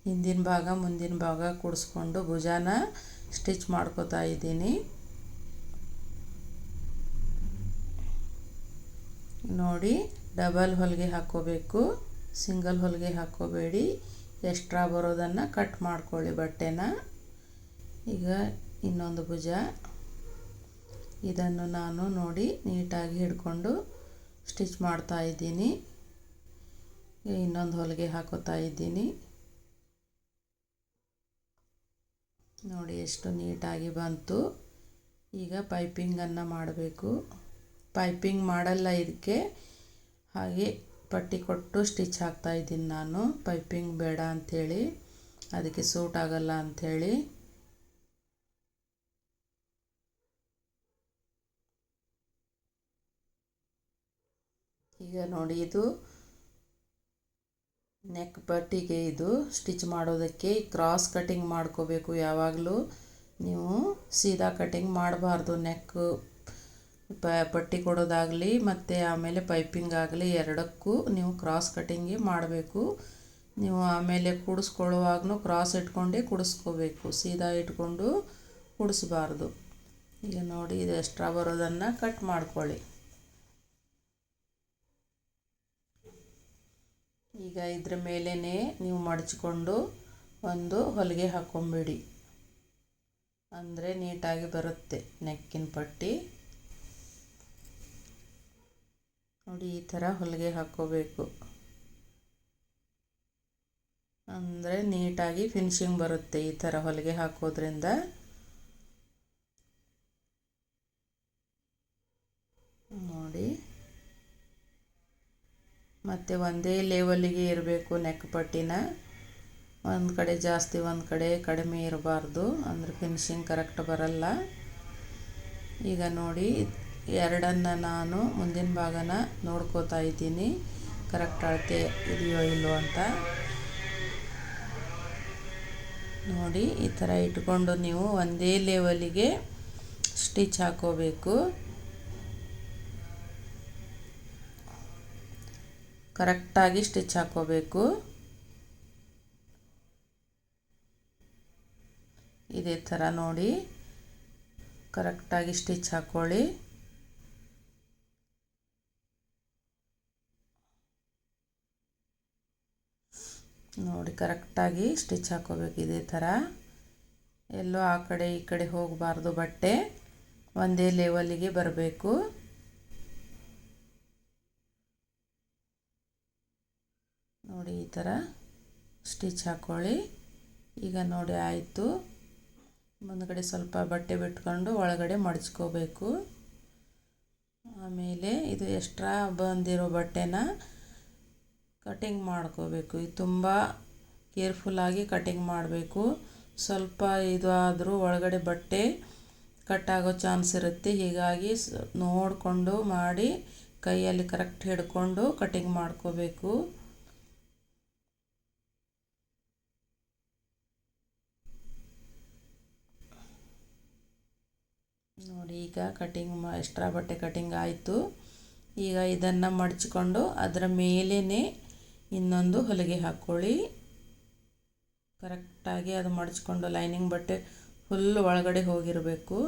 ಹಿಂದಿನ ಭಾಗ, ಮುಂದಿನ ಭಾಗ ಕೂಡಿಸ್ಕೊಂಡು ಭುಜಾನ ಸ್ಟಿಚ್ ಮಾಡ್ಕೋತಾ ಇದ್ದೀನಿ. ನೋಡಿ, ಡಬಲ್ ಹೊಲಿಗೆ ಹಾಕ್ಕೋಬೇಕು. ಸಿಂಗಲ್ ಹೊಲಿಗೆ ಹಾಕ್ಕೋಬೇಡಿ. ಎಕ್ಸ್ಟ್ರಾ ಬರೋದನ್ನು ಕಟ್ ಮಾಡ್ಕೊಳ್ಳಿ ಬಟ್ಟೆನ. ಈಗ ಇನ್ನೊಂದು ಭುಜ. ಇದನ್ನು ನಾನು ನೋಡಿ ನೀಟಾಗಿ ಹಿಡ್ಕೊಂಡು ಸ್ಟಿಚ್ ಮಾಡ್ತಾ ಇದ್ದೀನಿ. ಇನ್ನೊಂದು ಹೊಲಿಗೆ ಹಾಕೋತಾ ಇದ್ದೀನಿ. ನೋಡಿ ಎಷ್ಟು ನೀಟಾಗಿ ಬಂತು. ಈಗ ಪೈಪಿಂಗನ್ನು ಮಾಡಬೇಕು. ಪೈಪಿಂಗ್ ಮಾಡಲ್ಲ ಇದಕ್ಕೆ. ಹಾಗೆ ಪಟ್ಟಿ ಕೊಟ್ಟು ಸ್ಟಿಚ್ ಹಾಕ್ತಾ ಇದ್ದೀನಿ ನಾನು. ಪೈಪಿಂಗ್ ಬೇಡ ಅಂಥೇಳಿ. ಅದಕ್ಕೆ ಸೂಟ್ ಆಗಲ್ಲ ಅಂಥೇಳಿ. ಈಗ ನೋಡಿ ಇದು ನೆಕ್ ಪಟ್ಟಿಗೆ ಇದು ಸ್ಟಿಚ್ ಮಾಡೋದಕ್ಕೆ ಕ್ರಾಸ್ ಕಟಿಂಗ್ ಮಾಡ್ಕೋಬೇಕು ಯಾವಾಗಲೂ. ನೀವು ಸೀದಾ ಕಟಿಂಗ್ ಮಾಡಬಾರ್ದು ನೆಕ್ ಪಟ್ಟಿ ಕೊಡೋದಾಗಲಿ ಮತ್ತು ಆಮೇಲೆ ಪೈಪಿಂಗ್ ಆಗಲಿ ಎರಡಕ್ಕೂ ನೀವು ಕ್ರಾಸ್ ಕಟಿಂಗೇ ಮಾಡಬೇಕು. ನೀವು ಆಮೇಲೆ ಕೂಡಿಸ್ಕೊಳ್ಳುವಾಗಲೂ ಕ್ರಾಸ್ ಇಟ್ಕೊಂಡೇ ಕೂಡಿಸ್ಕೋಬೇಕು. ಸೀದಾ ಇಟ್ಕೊಂಡು ಕುಡಿಸ್ಬಾರ್ದು. ಈಗ ನೋಡಿ, ಇದು ಎಕ್ಸ್ಟ್ರಾ ಬರೋದನ್ನು ಕಟ್ ಮಾಡ್ಕೊಳ್ಳಿ. ಈಗ ಇದ್ರ ಮೇಲೇ ನೀವು ಮಡಚಿಕೊಂಡು ಒಂದು ಹೊಲಿಗೆ ಹಾಕ್ಕೊಂಬಿಡಿ ಅಂದರೆ ನೀಟಾಗಿ ಬರುತ್ತೆ ನೆಕ್ಕಿನ ಪಟ್ಟಿ. ನೋಡಿ, ಈ ಥರ ಹೊಲಿಗೆ ಹಾಕ್ಕೋಬೇಕು ಅಂದರೆ ನೀಟಾಗಿ ಫಿನಿಶಿಂಗ್ ಬರುತ್ತೆ ಈ ಥರ ಹೊಲಿಗೆ ಹಾಕೋದ್ರಿಂದ. ಮತ್ತು ಒಂದೇ ಲೆವೆಲಿಗೆ ಇರಬೇಕು ನೆಕ್ ಪಟ್ಟಿನ. ಒಂದು ಕಡೆ ಜಾಸ್ತಿ, ಒಂದು ಕಡೆ ಕಡಿಮೆ ಇರಬಾರ್ದು. ಅಂದರೆ ಫಿನಿಶಿಂಗ್ ಕರೆಕ್ಟ್ ಬರಲ್ಲ. ಈಗ ನೋಡಿ, ಎರಡನ್ನು ನಾನು ಮುಂದಿನ ಭಾಗನ ನೋಡ್ಕೋತಾ ಇದ್ದೀನಿ. ಕರೆಕ್ಟ್ ಅಳತೆ ಇದೆಯೋ ಇಲ್ಲೋ ಅಂತ. ನೋಡಿ, ಈ ಥರ ಇಟ್ಕೊಂಡು ನೀವು ಒಂದೇ ಲೆವೆಲಿಗೆ ಸ್ಟಿಚ್ ಹಾಕೋಬೇಕು. ಕರೆಕ್ಟಾಗಿ ಸ್ಟಿಚ್ ಹಾಕೋಬೇಕು. ಇದೇ ಥರ ನೋಡಿ. ಕರೆಕ್ಟಾಗಿ ಸ್ಟಿಚ್ ಹಾಕ್ಕೊಳ್ಳಿ ನೋಡಿ, ಕರೆಕ್ಟಾಗಿ ಸ್ಟಿಚ್ ಹಾಕೋಬೇಕು ಇದೇ ಥರ. ಎಲ್ಲೋ ಆ ಕಡೆ ಈ ಕಡೆ ಹೋಗಬಾರ್ದು ಬಟ್ಟೆ. ಒಂದೇ ಲೆವೆಲ್ಲಿಗೆ ಬರಬೇಕು ನೋಡಿ ಈ ಥರ ಸ್ಟಿಚ್ ಹಾಕ್ಕೊಳ್ಳಿ ಈಗ ನೋಡಿ ಆಯಿತು. ಮುಂದ್ಗಡೆ ಸ್ವಲ್ಪ ಬಟ್ಟೆ ಬಿಟ್ಕೊಂಡು ಒಳಗಡೆ ಮಡಚ್ಕೋಬೇಕು. ಆಮೇಲೆ ಇದು ಎಕ್ಸ್ಟ್ರಾ ಬಂದಿರೋ ಬಟ್ಟೆನ ಕಟಿಂಗ್ ಮಾಡ್ಕೋಬೇಕು. ಇದು ತುಂಬ ಕೇರ್ಫುಲ್ಲಾಗಿ ಕಟಿಂಗ್ ಮಾಡಬೇಕು. ಸ್ವಲ್ಪ ಇದು ಆದರೂ ಒಳಗಡೆ ಬಟ್ಟೆ ಕಟ್ಟಾಗೋ ಚಾನ್ಸ್ ಇರುತ್ತೆ. ಹೀಗಾಗಿ ನೋಡಿಕೊಂಡು ಮಾಡಿ ಕೈಯಲ್ಲಿ ಕರೆಕ್ಟ್ ಹಿಡ್ಕೊಂಡು ಕಟಿಂಗ್ ಮಾಡ್ಕೋಬೇಕು. ನೋಡಿ, ಈಗ ಕಟಿಂಗ್ ಮಾ ಎಕ್ಸ್ಟ್ರಾ ಬಟ್ಟೆ ಕಟಿಂಗ್ ಆಯಿತು. ಈಗ ಇದನ್ನು ಮಡಚಿಕೊಂಡು ಅದರ ಮೇಲೇ ಇನ್ನೊಂದು ಹೊಲಿಗೆ ಹಾಕ್ಕೊಳ್ಳಿ. ಕರೆಕ್ಟಾಗಿ ಅದು ಮಡಚಿಕೊಂಡು ಲೈನಿಂಗ್ ಬಟ್ಟೆ ಫುಲ್ ಒಳಗಡೆ ಹೋಗಿರಬೇಕು.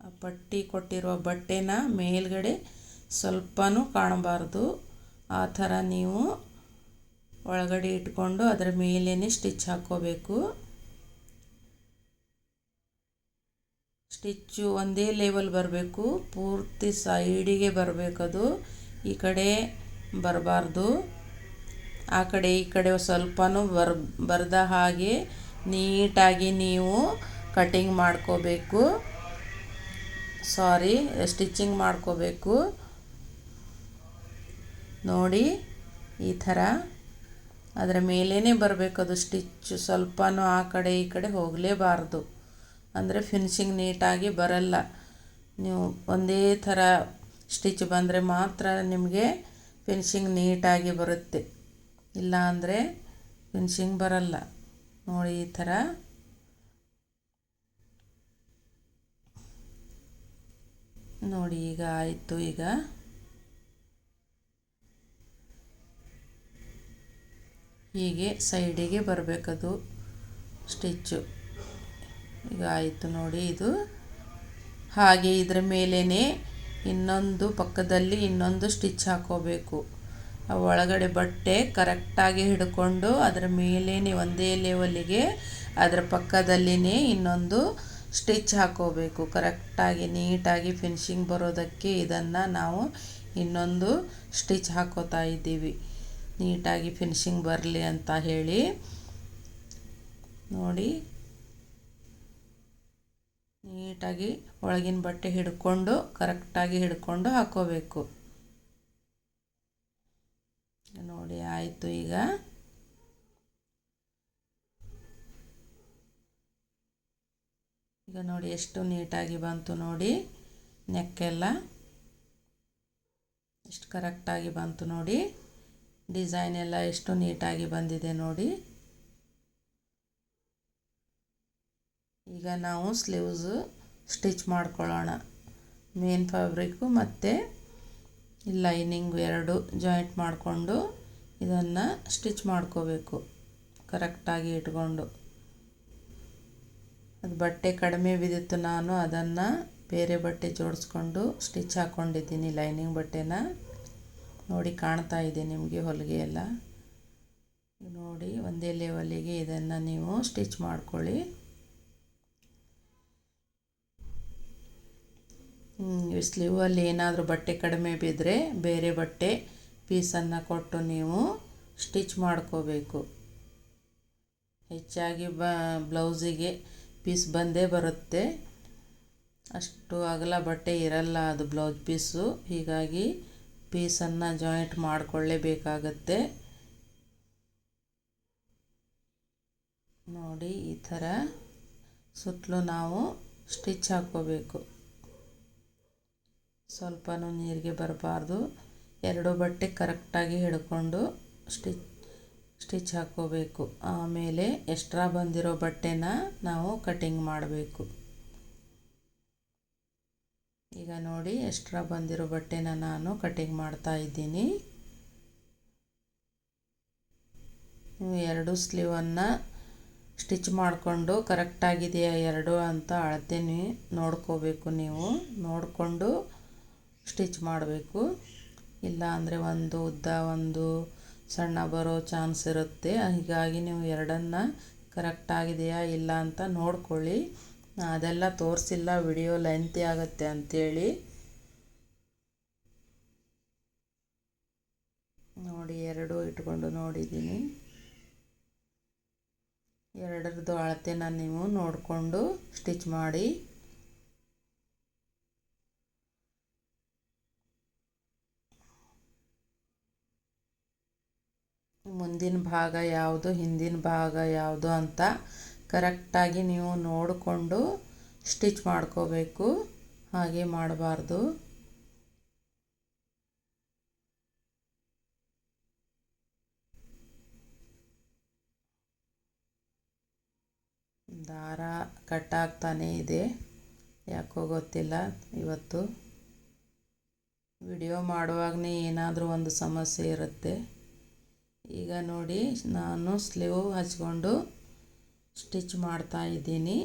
ಆ ಪಟ್ಟಿ ಕೊಟ್ಟಿರುವ ಬಟ್ಟೆನ ಮೇಲ್ಗಡೆ ಸ್ವಲ್ಪನೂ ಕಾಣಬಾರ್ದು. ಆ ಥರ ನೀವು ಒಳಗಡೆ ಇಟ್ಕೊಂಡು ಅದರ ಮೇಲೇ ಸ್ಟಿಚ್ ಹಾಕ್ಕೋಬೇಕು. ಸ್ಟಿಚ್ಚು ಒಂದೇ ಲೆವೆಲ್ ಬರಬೇಕು. ಪೂರ್ತಿ ಸೈಡಿಗೆ ಬರಬೇಕದು. ಈ ಕಡೆ ಬರಬಾರ್ದು. ಆ ಕಡೆ, ಈ ಕಡೆ ಸ್ವಲ್ಪನೂ ಬರ್, ಬರದ ಹಾಗೆ ನೀಟಾಗಿ ನೀವು ಕಟಿಂಗ್ ಮಾಡ್ಕೋಬೇಕು. ಸಾರಿ ಸ್ಟಿಚಿಂಗ್ ಮಾಡ್ಕೋಬೇಕು. ನೋಡಿ, ಈ ಥರ. ಅದರ ಮೇಲೇ ಬರಬೇಕದು ಸ್ಟಿಚ್ಚು. ಸ್ವಲ್ಪನೂ ಆ ಕಡೆ, ಈ ಕಡೆ ಹೋಗಲೇಬಾರ್ದು. ಅಂದರೆ ಫಿನಿಶಿಂಗ್ ನೀಟಾಗಿ ಬರಲ್ಲ. ನೀವು ಒಂದೇ ಥರ ಸ್ಟಿಚ್ ಬಂದರೆ ಮಾತ್ರ ನಿಮಗೆ ಫಿನಿಶಿಂಗ್ ನೀಟಾಗಿ ಬರುತ್ತೆ. ಇಲ್ಲ ಅಂದರೆ ಫಿನಿಶಿಂಗ್ ಬರಲ್ಲ. ನೋಡಿ ಈ ಥರ. ನೋಡಿ ಈಗ ಆಯಿತು ಈಗ. ಹೀಗೆ ಸೈಡಿಗೆ ಬರಬೇಕದು ಸ್ಟಿಚ್ಚು ಈಗ ಆಯಿತು ನೋಡಿ ಇದು. ಹಾಗೆ ಇದರ ಮೇಲೇ ಇನ್ನೊಂದು ಪಕ್ಕದಲ್ಲಿ ಇನ್ನೊಂದು ಸ್ಟಿಚ್ ಹಾಕೋಬೇಕು. ಒಳಗಡೆ ಬಟ್ಟೆ ಕರೆಕ್ಟಾಗಿ ಹಿಡ್ಕೊಂಡು ಅದರ ಮೇಲೇ ಒಂದೇ ಲೆವೆಲಿಗೆ ಅದರ ಪಕ್ಕದಲ್ಲಿನೇ ಇನ್ನೊಂದು ಸ್ಟಿಚ್ ಹಾಕೋಬೇಕು. ಕರೆಕ್ಟಾಗಿ ನೀಟಾಗಿ ಫಿನಿಶಿಂಗ್ ಬರೋದಕ್ಕೆ ಇದನ್ನು ನಾವು ಇನ್ನೊಂದು ಸ್ಟಿಚ್ ಹಾಕೋತಾ ಇದ್ದೀವಿ. ನೀಟಾಗಿ ಫಿನಿಶಿಂಗ್ ಬರಲಿ ಅಂತ ಹೇಳಿ. ನೋಡಿ. ನೀಟಾಗಿ ಒಳಗಿನ ಬಟ್ಟೆ ಹಿಡ್ಕೊಂಡು ಕರೆಕ್ಟಾಗಿ ಹಿಡ್ಕೊಂಡು ಹಾಕೋಬೇಕು. ನೋಡಿ, ಆಯಿತು ಈಗ. ಈಗ ನೋಡಿ, ಎಷ್ಟು ನೀಟಾಗಿ ಬಂತು ನೋಡಿ, ನೆಕ್ಕೆಲ್ಲ. ಎಷ್ಟು ಕರೆಕ್ಟಾಗಿ ಬಂತು ನೋಡಿ, ಡಿಸೈನ್ ಎಲ್ಲ ಎಷ್ಟು ನೀಟಾಗಿ ಬಂದಿದೆ ನೋಡಿ. ಈಗ ನಾವು ಸ್ಲೀವ್ಸ್ ಸ್ಟಿಚ್ ಮಾಡ್ಕೊಳ್ಳೋಣ. ಮೇನ್ ಫ್ಯಾಬ್ರಿಕ್ಕು ಮತ್ತು ಲೈನಿಂಗ್ ಎರಡು ಜಾಯಿಂಟ್ ಮಾಡಿಕೊಂಡು ಇದನ್ನು ಸ್ಟಿಚ್ ಮಾಡ್ಕೋಬೇಕು, ಕರೆಕ್ಟಾಗಿ ಇಟ್ಕೊಂಡು. ಅದು ಬಟ್ಟೆ ಕಡಿಮೆ ಬಿದ್ದಿತ್ತು ನಾನು, ಅದನ್ನು ಬೇರೆ ಬಟ್ಟೆ ಜೋಡಿಸ್ಕೊಂಡು ಸ್ಟಿಚ್ ಹಾಕ್ಕೊಂಡಿದ್ದೀನಿ ಲೈನಿಂಗ್ ಬಟ್ಟೆನ. ನೋಡಿ ಕಾಣ್ತಾ ಇದೆ ನಿಮಗೆ ಹೊಲಿಗೆ ಎಲ್ಲ. ನೋಡಿ ಒಂದೇ ಲೆವೆಲಿಗೆ ಇದನ್ನು ನೀವು ಸ್ಟಿಚ್ ಮಾಡ್ಕೊಳ್ಳಿ. ಸ್ಲೀವಲ್ಲಿ ಏನಾದರೂ ಬಟ್ಟೆ ಕಡಿಮೆ ಬಿದ್ದರೆ ಬೇರೆ ಬಟ್ಟೆ ಪೀಸನ್ನು ಕೊಟ್ಟು ನೀವು ಸ್ಟಿಚ್ ಮಾಡ್ಕೋಬೇಕು. ಹೆಚ್ಚಾಗಿ ಬ, ಬ್ಲೌಸಿಗೆ ಪೀಸ್ ಬಂದೇ ಬರುತ್ತೆ. ಅಷ್ಟು ಅಗಲ ಬಟ್ಟೆ ಇರಲ್ಲ ಅದು ಬ್ಲೌಸ್ ಪೀಸು. ಹೀಗಾಗಿ ಪೀಸನ್ನು ಜಾಯಿಂಟ್ ಮಾಡಿಕೊಳ್ಳೇಬೇಕಾಗತ್ತೆ. ನೋಡಿ, ಈ ಥರ ಸುತ್ತಲೂ ನಾವು ಸ್ಟಿಚ್ ಹಾಕ್ಕೋಬೇಕು. ಸ್ವಲ್ಪನೂ ನೀರಿಗೆ ಬರಬಾರ್ದು. ಎರಡು ಬಟ್ಟೆ ಕರೆಕ್ಟಾಗಿ ಹಿಡ್ಕೊಂಡು ಸ್ಟಿಚ್ ಸ್ಟಿಚ್ ಹಾಕ್ಕೋಬೇಕು ಆಮೇಲೆ ಎಕ್ಸ್ಟ್ರಾ ಬಂದಿರೋ ಬಟ್ಟೆನ ನಾವು ಕಟಿಂಗ್ ಮಾಡಬೇಕು. ಈಗ ನೋಡಿ, ಎಕ್ಸ್ಟ್ರಾ ಬಂದಿರೋ ಬಟ್ಟೆನ ನಾನು ಕಟಿಂಗ್ ಮಾಡ್ತಾ ಇದ್ದೀನಿ. ನೀವು ಎರಡು ಸ್ಲೀವನ್ನು ಸ್ಟಿಚ್ ಮಾಡಿಕೊಂಡು ಕರೆಕ್ಟಾಗಿದೆಯಾ ಎರಡು ಅಂತ ಅಳತೆ ನೋಡ್ಕೋಬೇಕು ನೀವು. ನೋಡಿಕೊಂಡು ಸ್ಟಿಚ್ ಮಾಡಬೇಕು. ಇಲ್ಲ ಅಂದರೆ ಒಂದು ಉದ್ದ, ಒಂದು ಸಣ್ಣ ಬರೋ ಚಾನ್ಸ್ ಇರುತ್ತೆ. ಹೀಗಾಗಿ ನೀವು ಎರಡನ್ನು ಕರೆಕ್ಟಾಗಿದೆಯಾ ಇಲ್ಲ ಅಂತ ನೋಡ್ಕೊಳ್ಳಿ. ಅದೆಲ್ಲ ತೋರಿಸಿಲ್ಲ, ವಿಡಿಯೋ ಲೆಂತಿ ಆಗುತ್ತೆ ಅಂಥೇಳಿ ನೋಡಿ, ಎರಡು ಇಟ್ಕೊಂಡು ನೋಡಿದ್ದೀನಿ. ಎರಡರದ್ದು ಅಳತೆನ ನೀವು ನೋಡಿಕೊಂಡು ಸ್ಟಿಚ್ ಮಾಡಿ. ಮುಂದಿನ ಭಾಗ ಯಾವುದು, ಹಿಂದಿನ ಭಾಗ ಯಾವುದು ಅಂತ ಕರೆಕ್ಟಾಗಿ ನೀವು ನೋಡಿಕೊಂಡು ಸ್ಟಿಚ್ ಮಾಡ್ಕೋಬೇಕು. ಹಾಗೆ ಮಾಡಬಾರ್ದು. ದಾರ ಕಟ್ಟಾಗ್ತಾನೇ ಇದೆ. ಯಾಕೋ ಗೊತ್ತಿಲ್ಲ ಇವತ್ತು. ವಿಡಿಯೋ ಮಾಡುವಾಗನೇ ಏನಾದರೂ ಒಂದು ಸಮಸ್ಯೆ ಇರುತ್ತೆ. ಈಗ ನೋಡಿ, ನಾನು ಸ್ಲೀವ್ ಹಚ್ಕೊಂಡು ಸ್ಟಿಚ್ ಮಾಡ್ತಾ ಇದ್ದೀನಿ.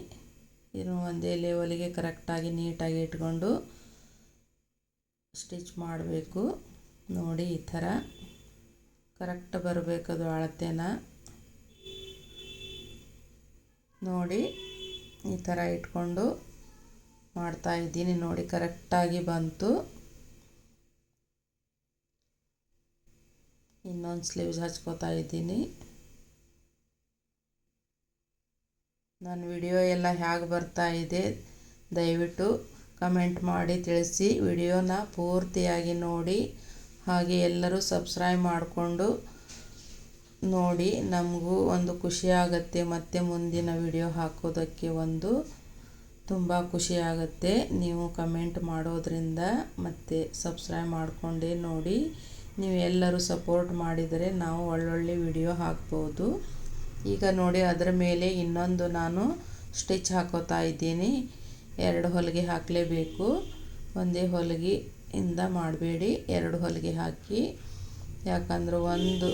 ಇನ್ನು ಒಂದೇ ಲೆವೆಲಿಗೆ ಕರೆಕ್ಟಾಗಿ ನೀಟಾಗಿ ಇಟ್ಕೊಂಡು ಸ್ಟಿಚ್ ಮಾಡಬೇಕು. ನೋಡಿ, ಈ ಥರ ಕರೆಕ್ಟ್ ಬರಬೇಕದು ಅಳತೆನ. ನೋಡಿ, ಈ ಥರ ಇಟ್ಕೊಂಡು ಮಾಡ್ತಾ ಇದ್ದೀನಿ. ನೋಡಿ, ಕರೆಕ್ಟಾಗಿ ಬಂತು. ಇನ್ನೊಂದು ಸ್ಲೀವ್ಸ್ ಹಚ್ಕೋತಾ ಇದ್ದೀನಿ. ನನ್ನ ವಿಡಿಯೋ ಎಲ್ಲ ಹೇಗೆ ಬರ್ತಾ ಇದೆ ದಯವಿಟ್ಟು ಕಮೆಂಟ್ ಮಾಡಿ ತಿಳಿಸಿ. ವಿಡಿಯೋನ ಪೂರ್ತಿಯಾಗಿ ನೋಡಿ, ಹಾಗೆ ಎಲ್ಲರೂ ಸಬ್ಸ್ಕ್ರೈಬ್ ಮಾಡಿಕೊಂಡು ನೋಡಿ. ನಮಗೂ ಒಂದು ಖುಷಿ ಆಗುತ್ತೆ ಮತ್ತು ಮುಂದಿನ ವಿಡಿಯೋ ಹಾಕೋದಕ್ಕೆ ಒಂದು ತುಂಬ ಖುಷಿ ಆಗುತ್ತೆ. ನೀವು ಕಮೆಂಟ್ ಮಾಡೋದ್ರಿಂದ ಮತ್ತು ಸಬ್ಸ್ಕ್ರೈಬ್ ಮಾಡಿಕೊಂಡೇ ನೋಡಿ. ನೀವು ಎಲ್ಲರೂ ಸಪೋರ್ಟ್ ಮಾಡಿದರೆ ನಾವು ಒಳ್ಳೊಳ್ಳೆ ವಿಡಿಯೋ ಹಾಕ್ಬೋದು. ಈಗ ನೋಡಿ ಅದರ ಮೇಲೆ ಇನ್ನೊಂದು ನಾನು ಸ್ಟಿಚ್ ಹಾಕೋತಾ ಇದ್ದೀನಿ. ಎರಡು ಹೊಲಿಗೆ ಹಾಕಲೇಬೇಕು. ಒಂದೇ ಹೊಲಿಗೆಯಿಂದ ಮಾಡಬೇಡಿ. ಎರಡು ಹೊಲಿಗೆ ಹಾಕಿ, ಯಾಕಂದ್ರೆ ಒಂದು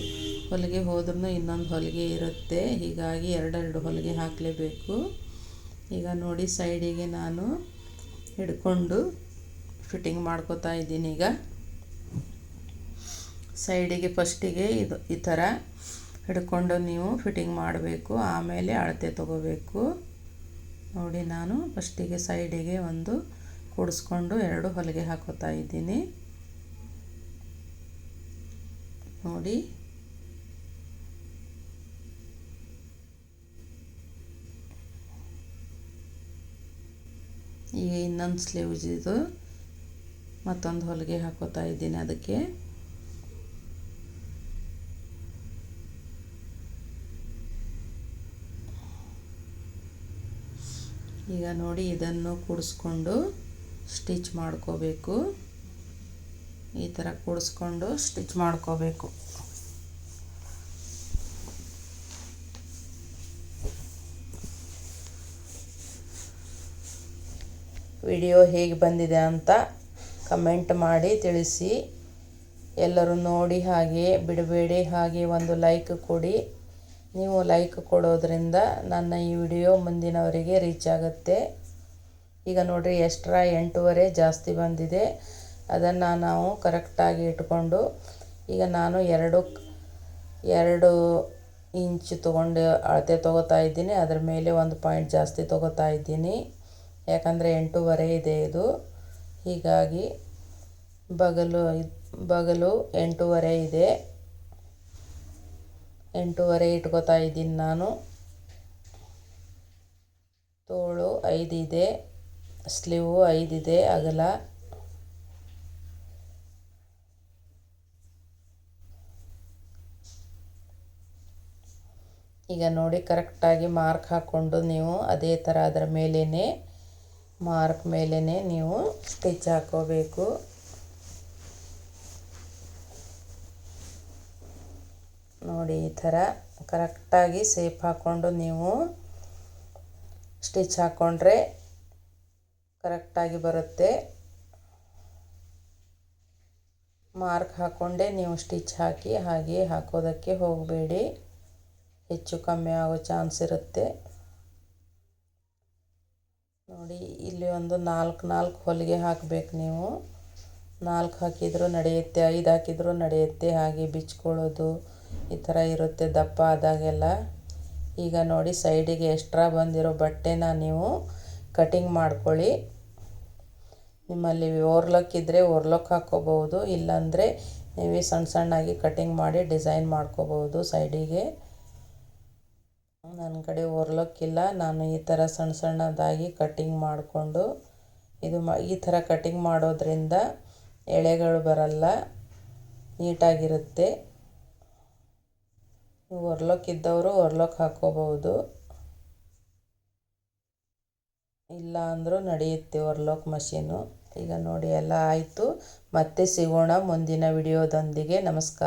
ಹೊಲಿಗೆ ಹೋದ್ರೂ ಇನ್ನೊಂದು ಹೊಲಿಗೆ ಇರುತ್ತೆ. ಹೀಗಾಗಿ ಎರಡೆರಡು ಹೊಲಿಗೆ ಹಾಕಲೇಬೇಕು. ಈಗ ನೋಡಿ ಸೈಡಿಗೆ ನಾನು ಹಿಡ್ಕೊಂಡು ಫಿಟ್ಟಿಂಗ್ ಮಾಡ್ಕೋತಾ ಇದ್ದೀನಿ ಈಗ. ಸೈಡಿಗೆ, ಫಸ್ಟಿಗೆ ಇದು, ಈ ಥರ ಹಿಡ್ಕೊಂಡು ನೀವು ಫಿಟ್ಟಿಂಗ್ ಮಾಡಬೇಕು. ಆಮೇಲೆ ಅಳತೆ ತಗೋಬೇಕು. ನೋಡಿ, ನಾನು ಫಸ್ಟಿಗೆ ಸೈಡಿಗೆ ಒಂದು ಕೂಡಿಸ್ಕೊಂಡು ಎರಡು ಹೊಲಿಗೆ ಹಾಕೋತಾ ಇದ್ದೀನಿ. ನೋಡಿ. ಈಗ ಇನ್ನೊಂದು ಸ್ಲೀವ್ಸ್ ಇದು. ಮತ್ತೊಂದು ಹೊಲಿಗೆ ಹಾಕೋತಾ ಇದ್ದೀನಿ ಅದಕ್ಕೆ. ಈಗ ನೋಡಿ ಇದನ್ನು ಕೂಡಿಸ್ಕೊಂಡು ಸ್ಟಿಚ್ ಮಾಡ್ಕೋಬೇಕು. ಈ ಥರ ಕೂಡಿಸ್ಕೊಂಡು ಸ್ಟಿಚ್ ಮಾಡ್ಕೋಬೇಕು. ವಿಡಿಯೋ ಹೇಗೆ ಬಂದಿದೆ ಅಂತ ಕಮೆಂಟ್ ಮಾಡಿ ತಿಳಿಸಿ. ಎಲ್ಲರೂ ನೋಡಿ ಹಾಗೆ, ಬಿಡಬೇಡಿ ಹಾಗೆ ಒಂದು ಲೈಕ್ ಕೊಡಿ. ನೀವು ಲೈಕ್ ಕೊಡೋದ್ರಿಂದ ನನ್ನ ಈ ವಿಡಿಯೋ ಮುಂದಿನವರಿಗೆ ರೀಚ್ ಆಗುತ್ತೆ. ಈಗ ನೋಡಿರಿ ಎಕ್ಸ್ಟ್ರಾ ಎಂಟೂವರೆ ಜಾಸ್ತಿ ಬಂದಿದೆ. ಅದನ್ನು ನಾವು ಕರೆಕ್ಟಾಗಿ ಇಟ್ಕೊಂಡು, ಈಗ ನಾನು ಎರಡು ಎರಡು ಇಂಚ್ ತೊಗೊಂಡು ಅಳತೆ ತೊಗೋತಾ ಇದ್ದೀನಿ. ಅದ್ರ ಮೇಲೆ ಒಂದು ಪಾಯಿಂಟ್ ಜಾಸ್ತಿ ತೊಗೋತಾ ಇದ್ದೀನಿ. ಯಾಕಂದರೆ ಎಂಟೂವರೆ ಇದೆ ಇದು. ಹೀಗಾಗಿ ಬಗಲು ಬಗಲು ಎಂಟೂವರೆ ಇದೆ. ಎಂಟೂವರೆ ಇಟ್ಕೋತಾ ಇದ್ದೀನಿ ನಾನು. ತೋಳು ಐದಿದೆ, ಸ್ಲೀವು ಐದಿದೆ, ಅಗಲ. ಈಗ ನೋಡಿ ಕರೆಕ್ಟಾಗಿ ಮಾರ್ಕ್ ಹಾಕ್ಕೊಂಡು ನೀವು ಅದೇ ಥರ ಅದರ ಮೇಲೇ ಮಾರ್ಕ್ ಮೇಲೇ ನೀವು ಸ್ಟಿಚ್ ಹಾಕೋಬೇಕು. ನೋಡಿ ಈ ಥರ ಕರೆಕ್ಟಾಗಿ ಸೇಪ್ ಹಾಕ್ಕೊಂಡು ನೀವು ಸ್ಟಿಚ್ ಹಾಕ್ಕೊಂಡ್ರೆ ಕರೆಕ್ಟಾಗಿ ಬರುತ್ತೆ. ಮಾರ್ಕ್ ಹಾಕ್ಕೊಂಡೇ ನೀವು ಸ್ಟಿಚ್ ಹಾಕಿ ಹಾಗೆ ಹಾಕೋದಕ್ಕೆ ಹೋಗಬೇಡಿ. ಹೆಚ್ಚು ಕಮ್ಮಿ ಆಗೋ ಚಾನ್ಸ್ ಇರುತ್ತೆ. ನೋಡಿ, ಇಲ್ಲಿ ಒಂದು ನಾಲ್ಕು ನಾಲ್ಕು ಹೊಲಿಗೆ ಹಾಕಬೇಕು ನೀವು. ನಾಲ್ಕು ಹಾಕಿದರೂ ನಡೆಯುತ್ತೆ, ಐದು ಹಾಕಿದರೂ ನಡೆಯುತ್ತೆ, ಹಾಗೆ ಬಿಚ್ಕೊಳ್ಳೋದು. ಈ ಥರ ಇರುತ್ತೆ ದಪ್ಪ ಆದಾಗೆಲ್ಲ. ಈಗ ನೋಡಿ ಸೈಡಿಗೆ ಎಕ್ಸ್ಟ್ರಾ ಬಂದಿರೋ ಬಟ್ಟೆನ ನೀವು ಕಟಿಂಗ್ ಮಾಡ್ಕೊಳ್ಳಿ. ನಿಮ್ಮಲ್ಲಿ ಓರ್ಲಕ್ ಇದ್ದರೆ ಓರ್ಲಕ್ ಹಾಕ್ಕೋಬಹುದು, ಇಲ್ಲಾಂದರೆ ನೀವು ಸಣ್ಣ ಸಣ್ಣಾಗಿ ಕಟಿಂಗ್ ಮಾಡಿ ಡಿಸೈನ್ ಮಾಡ್ಕೋಬಹುದು ಸೈಡಿಗೆ. ನನ್ನ ಕಡೆ ಓರ್ಲಕ್ ಇಲ್ಲ, ನಾನು ಈ ಥರ ಸಣ್ಣ ಸಣ್ಣದಾಗಿ ಕಟಿಂಗ್ ಮಾಡಿಕೊಂಡು, ಇದು ಮ, ಈ ಥರ ಕಟಿಂಗ್ ಮಾಡೋದ್ರಿಂದ ಎಳೆಗಳು ಬರಲ್ಲ, ನೀಟಾಗಿರುತ್ತೆ. ಒರ್ಲೋಕ್ ಇದ್ದವರು ಒರ್ಲೋಕ್ ಹಾಕ್ಕೋಬಹುದು. ಇಲ್ಲ ಅಂದರೂ ನಡೆಯುತ್ತೆ ಒರ್ಲೋಕ್ ಮಷೀನು. ಈಗ ನೋಡಿ, ಎಲ್ಲ ಆಯಿತು. ಮತ್ತೆ ಸಿಗೋಣ ಮುಂದಿನ ವಿಡಿಯೋದೊಂದಿಗೆ. ನಮಸ್ಕಾರ.